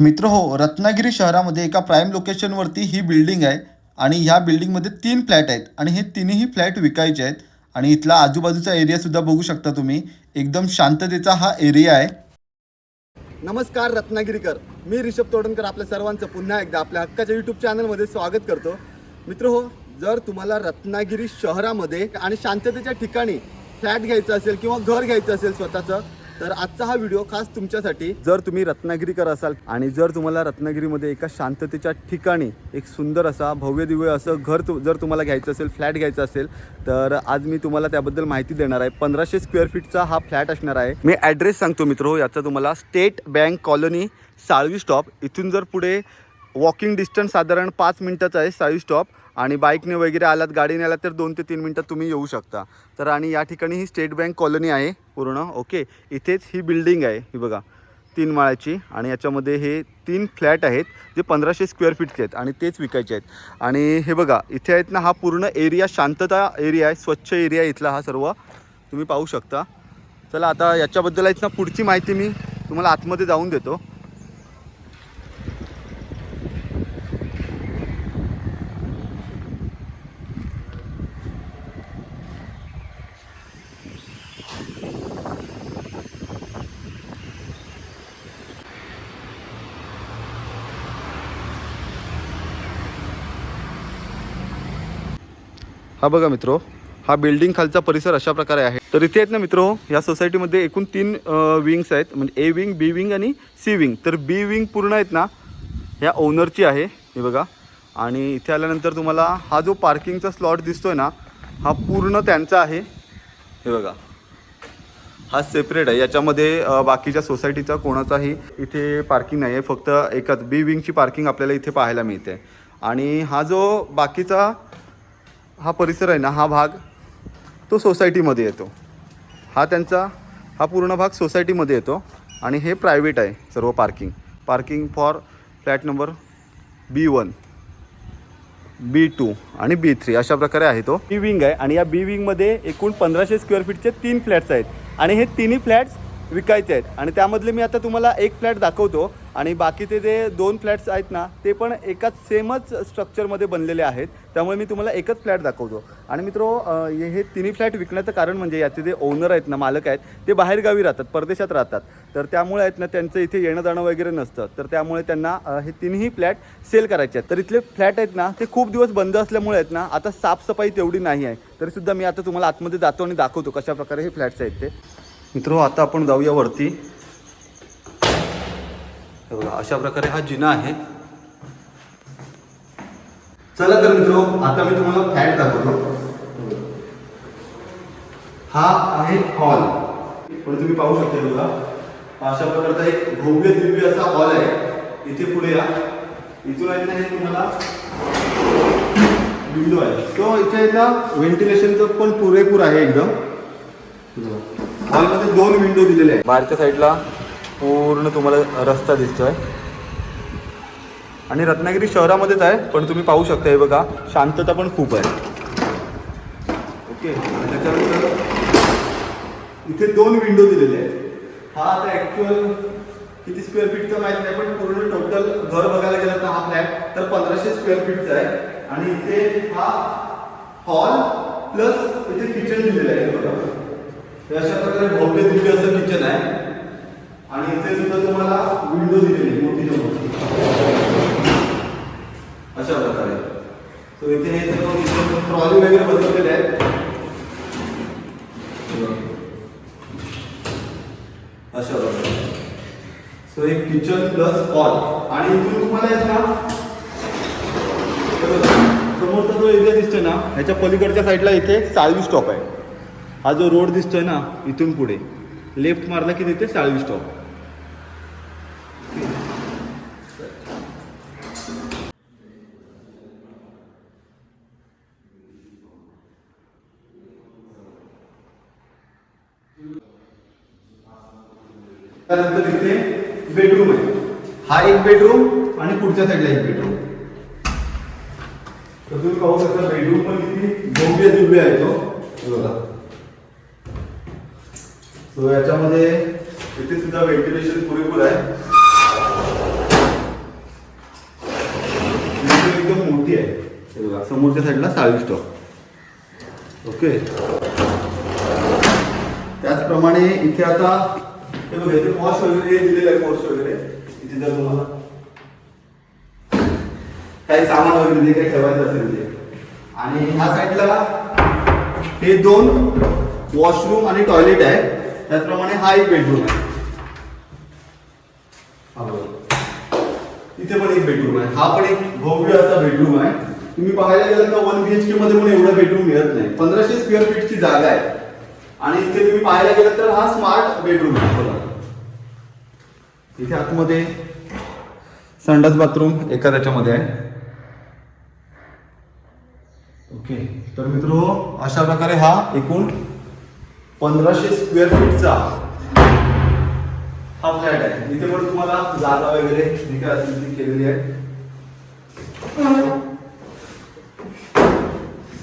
मित्र हो रत्नागिरी शहरामध्ये एका प्राईम लोकेशनवरती ही बिल्डिंग आहे आणि ह्या बिल्डिंगमध्ये तीन फ्लॅट आहेत आणि हे तिन्ही फ्लॅट विकायचे आहेत. आणि इथला आजूबाजूचा एरियासुद्धा बघू शकता तुम्ही. एकदम शांततेचा हा एरिया आहे. नमस्कार रत्नागिरीकर. मी रिषभ तोडणकर आपल्या सर्वांचं पुन्हा एकदा आपल्या हक्काच्या यूट्यूब चॅनलमध्ये स्वागत करतो. मित्र हो जर तुम्हाला रत्नागिरी शहरामध्ये आणि शांततेच्या ठिकाणी फ्लॅट घ्यायचं असेल किंवा घर घ्यायचं असेल स्वतःचं तर आजचा हा व्हिडिओ खास तुमच्यासाठी. जर तुम्ही रत्नागिरीकर असाल आणि जर तुम्हाला रत्नागिरीमध्ये एका शांततेच्या ठिकाणी एक सुंदर असा भव्य दिव्य असं घर तु जर तुम्हाला घ्यायचं असेल फ्लॅट घ्यायचं असेल तर आज मी तुम्हाला त्याबद्दल माहिती देणार आहे. पंधराशे स्क्वेअर फीटचा हा फ्लॅट असणार आहे. मी ॲड्रेस सांगतो मित्र हो याचा तुम्हाला state bank colony Salvi stop. इथून जर पुढे वॉकिंग डिस्टन्स साधारण पाच मिनटाचं आहे साळवी स्टॉप. आणि बाईकने वगैरे आलात गाडीने आलात तर दोन ते तीन मिनटात तुम्ही येऊ शकता. तर आणि या ठिकाणी ही स्टेट बँक कॉलनी आहे पूर्ण ओके? इथेच ही बिल्डिंग आहे ही बघा तीन माळ्याची. आणि याच्यामध्ये हे तीन फ्लॅट आहेत जे पंधराशे स्क्वेअर फीटचे आहेत आणि तेच विकायचे आहेत. आणि हे बघा इथे आहेत ना हा पूर्ण एरिया शांतता एरिया आहे स्वच्छ एरिया इथला हा सर्व. तुम्ही पाहू शकता. चला आता याच्याबद्दल आहेत ना पुढची माहिती मी तुम्हाला आतमध्ये जाऊन देतो. हा बघा मित्रो हा बिल्डिंग खालचा परिसर अशा प्रकारे आहे. तर इथे आहेत ना मित्रो या सोसायटीमध्ये एकूण तीन विंग्स आहेत. म्हणजे ए विंग बी विंग आणि सी विंग तर बी विंग पूर्ण आहेत ना ह्या ओनरची आहे. हे बघा. आणि इथे आल्यानंतर तुम्हाला हा जो पार्किंगचा स्लॉट दिसतोय ना हा पूर्ण त्यांचा आहे. हे बघा. हा सेपरेट आहे. याच्यामध्ये बाकीच्या सोसायटीचा कोणाचाही इथे पार्किंग नाही आहे फक्त एकच बी विंगची पार्किंग आपल्याला इथे पाहायला मिळते. आणि हा जो बाकीचा हा परिसर आहे ना हा भाग तो सोसायटीमध्ये येतो. हा त्यांचा हा पूर्ण भाग सोसायटीमध्ये येतो आणि हे प्रायव्हेट आहे सर्व parking. Parking for flat number B one B two आणि बी थ्री अशा प्रकारे आहे तो. बी विंग आहे आणि या बी विंगमध्ये एकूण पंधराशे स्क्वेअर फीटचे तीन फ्लॅट्स आहेत. आणि हे तिन्ही फ्लॅट्स विकायचे आहेत. आणि त्यामधले मी आता तुम्हाला एक फ्लॅट दाखवतो. आणि बाकीचे जे दोन फ्लॅट्स आहेत ना ते पण एकाच सेमच स्ट्रक्चरमध्ये बनलेले आहेत. त्यामुळे मी तुम्हाला एकच फ्लॅट दाखवतो. आणि मित्रो हे हे तिन्ही फ्लॅट विकण्याचं कारण म्हणजे याचे जे ओनर आहेत ना मालक आहेत ते बाहेरगावी राहतात परदेशात राहतात. तर त्यामुळे आहेत ना त्यांचं इथे येणं जाणं वगैरे नसतं. तर त्यामुळे त्यांना हे तिन्ही फ्लॅट सेल करायचे आहेत. तर इथले फ्लॅट आहेत ना ते खूप दिवस बंद असल्यामुळे आहेत ना आता साफसफाई तेवढी नाही आहे. तरीसुद्धा मी आता तुम्हाला आतमध्ये जातो आणि दाखवतो कशाप्रकारे हे फ्लॅट्स आहेत ते. मित्रो आता आपण जाऊया वरती. हे बघा अशा प्रकारे हा जिना आहे. चला तर मित्रो आता मी तुम्हाला फ्लॅट दाखवतो. हा आहे हॉल पण तुम्ही पाहू शकता बघा. अशा प्रकारचा एक भव्य दिव्य असा हॉल आहे. इथे पुढे या. इथून आहे ना हे तुम्हाला विंडो आहे. तो इथे ना व्हेंटिलेशनचं पण पुरेपूर आहे एकदम. हॉलमध्ये दोन विंडो दिलेले आहेत. बाहेरच्या साईडला पूर्ण तुम्हाला रस्ता दिसतोय. आणि रत्नागिरी शहरामध्येच आहे पण तुम्ही पाहू शकता हे बघा शांतता पण खूप आहे. ओके त्याच्यानंतर इथे दोन विंडो दिलेले आहेत. हा आता ऍक्च्युअल किती स्क्वेअर फीटचा माहीत नाही पण पूर्ण टोटल घर बघायला गेलं तर हा फ्लॅट तर पंधराशे स्क्वेअर फीटचा आहे. आणि इथे हा हॉल प्लस इथे किचन दिलेलं आहे बघा. अशा प्रकारे भव्य दिव्य असं किचन आहे. आणि इथे सुद्धा तुम्हाला विंडो दिलेली मोठी मोठी अशा प्रकारे. सो इथे हे सर्व ट्रॉली वगैरे बसवलेले आहेत. अशा प्रकारे. सो एक किचन प्लस हॉल आणि इथून तुम्हाला येत ना समोरचा जो एरिया दिसतोय ना ह्याच्या पलीकडच्या साईडला इथे साळवी स्टॉप आहे. हा जो रोड दिसतोय ना इथून पुढे. लेफ्ट मारला की तिथे साळवी स्टॉप त्यानंतर इथे बेडरूम आहे. हा एक बेडरूम आणि पुढच्या साईडला एक बेडरूम तर तुम्ही पाहू शकता बेडरूम पण किती भव्य दिव्य आहे तो. बघा. सो याच्यामध्ये इथे सुद्धा व्हेंटिलेशन पुरेपूर आहे. एकदम मोठी आहे. बघा समोरच्या साईडला साळी स्टॉक ओके त्याचप्रमाणे इथे आता हे बघा इथे वॉश वगैरे दिलेलं आहे कोर्स वगैरे. इथे जर तुम्हाला काही सामान वगैरे जे काही ठेवायचं असेल ते. आणि ह्या साईडला हे दोन वॉशरूम आणि टॉयलेट आहे. त्याचप्रमाणे हा एक बेडरूम आहे. इथे पण एक बेडरूम आहे. हा पण एक भव्य असा बेडरूम आहे. तुम्ही पाहायला गेलं तर वन बीएचके मध्ये पण एवढा बेडरूम मिळत नाही. पंधराशे स्क्वेअर फीटची जागा आहे. आणि इथे तुम्ही पाहायला गेलं तर हा स्मार्ट बेडरूम आहे. इथे आतमध्ये संडास बाथरूम एका त्याच्यामध्ये आहे. ओके तर मित्र अशा प्रकारे हा एकूण पंधराशे स्क्वेअर फीटचा हा फ्लॅट आहे. इथे पण तुम्हाला जागा वगैरे जी काय असेल ती केलेली आहे.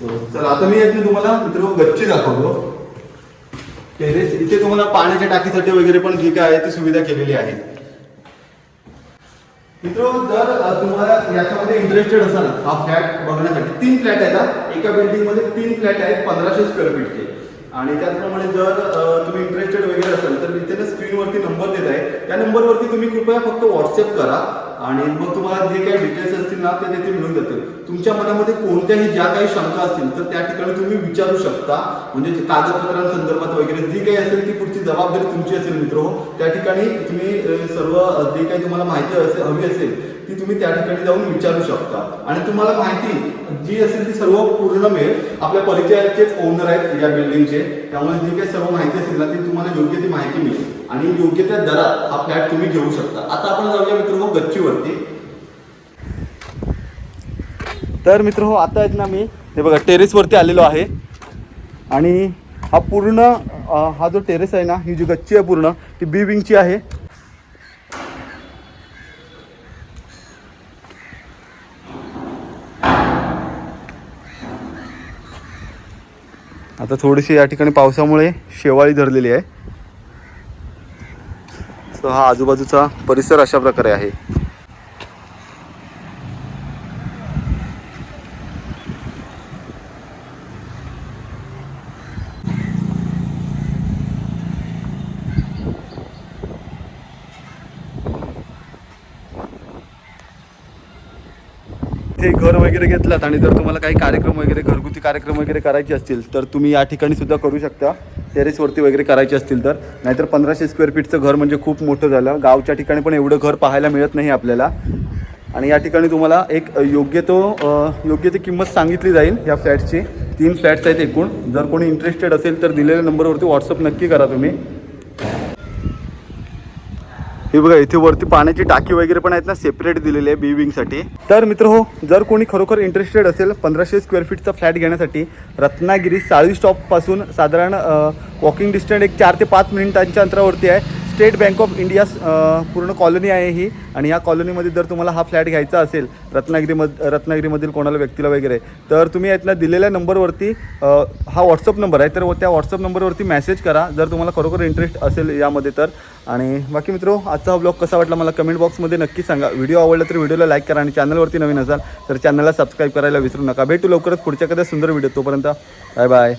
So, चला आता मी यातनं तुम्हाला मित्र गच्ची दाखवतो. टेरेस इथे तुम्हाला पाण्याच्या टाकीसाठी वगैरे पण जी काय आहे ती सुविधा केलेली आहे. मित्र जर तुम्हाला याच्यामध्ये इंटरेस्टेड असाल हा फ्लॅट बघण्यासाठी तीन फ्लॅट आहेत एका बिल्डिंगमध्ये तीन फ्लॅट आहेत पंधराशे स्क्वेअर फीटचे आणि त्याचप्रमाणे जर तुम्ही इंटरेस्टेड वगैरे असाल तर मी ना स्क्रीनवरती नंबर देत आहे. त्या नंबरवरती तुम्ही कृपया फक्त व्हॉट्सअप करा. आणि मग तुम्हाला जे काही डिटेल्स असतील ना ते तिथे मिळून जातील. तुमच्या मनामध्ये कोणत्याही ज्या काही शंका असतील तर त्या ठिकाणी तुम्ही विचारू शकता. म्हणजे कागदपत्रांसंदर्भात वगैरे जी काही असेल ती पुढची जबाबदारी तुमची असेल मित्र हो. त्या ठिकाणी तुम्ही सर्व जे काही तुम्हाला माहिती असेल हवी असेल ती तुम्ही त्या ठिकाणी जाऊन विचारू शकता. आणि तुम्हाला माहिती जी असेल ती सर्व पूर्ण मिळेल. आपल्या परिचयाचेच ओनर आहेत या बिल्डिंगचे त्यामुळे जी काही सर्व माहिती असेल ना ती तुम्हाला योग्य ती माहिती मिळेल. आणि योग्य त्या दरात हा फ्लॅट तुम्ही घेऊ शकता. आता आपण जाऊया मित्र हो गच्चीवरती. तर मित्र हो आता आहेत ना मी. हे बघा टेरेसवरती आलेलो आहे. आणि हा पूर्ण हा जो टेरेस आहे ना ही जी गच्ची आहे पूर्ण ती बी विंगची आहे. आता थोडीशी या ठिकाणी पावसामुळे शेवाळी धरलेली आहे. सो हा आजूबाजूचा परिसर अशा प्रकारे आहे. इथे घर वगैरे घेतलात आणि जर तुम्हाला काही कार्यक्रम वगैरे घरगुती कार्यक्रम वगैरे करायचे असतील तर तुम्ही या ठिकाणी सुद्धा करू शकता. टेरेसवरती वगैरे करायचे असतील तर. नाहीतर पंधराशे स्क्वेअर फीटचं घर म्हणजे खूप मोठं झालं. गावच्या ठिकाणी पण एवढं घर पाहायला मिळत नाही आपल्याला. आणि या ठिकाणी तुम्हाला एक योग्य तो योग्य ती किंमत सांगितली जाईल या फ्लॅटची तीन फ्लॅट्स आहेत एकूण. जर कोणी इंटरेस्टेड असेल तर दिलेल्या नंबरवरती व्हॉट्सअप नक्की करा तुम्ही. हे बघा इथे वरती पाण्याची टाकी वगैरे पण आहेत ना सेपरेट दिलेली आहे बी विंगसाठी तर मित्र हो जर कोणी खरोखर इंटरेस्टेड असेल पंधराशे स्क्वेअर फीटचा फ्लॅट घेण्यासाठी रत्नागिरी साळी स्टॉपपासून साधारण वॉकिंग डिस्टन्स एक चार ते पाच मिनिटांच्या अंतरावरती आहे. स्टेट बँक ऑफ इंडिया पूर्ण कॉलनी आहे ही. आणि या कॉलनीमध्ये जर तुम्हाला हा फ्लॅट घ्यायचा असेल रत्नागिरीमध रत्नागिरीमधील कोणाला व्यक्तीला वगैरे तर तुम्ही यातनं दिलेल्या नंबरवरती हा व्हॉट्सअप नंबर आहे तर त्या व्हॉट्सअप नंबरवरती मेसेज करा. जर तुम्हाला खरोखर इंटरेस्ट असेल यामध्ये तर. आणि बाकी मित्र आजचा हा ब्लॉग कसा वाटला मला कमेंट बॉक्समध्ये नक्की सांगा. व्हिडिओ आवडला तर व्हिडिओला लाईक करा आणि चॅनलवरती नवीन असाल तर चॅनलला सबस्क्राईब करायला विसरू नका. भेटू लवकरच पुढच्या कधी सुंदर व्हिडिओ तोपर्यंत. Bye bye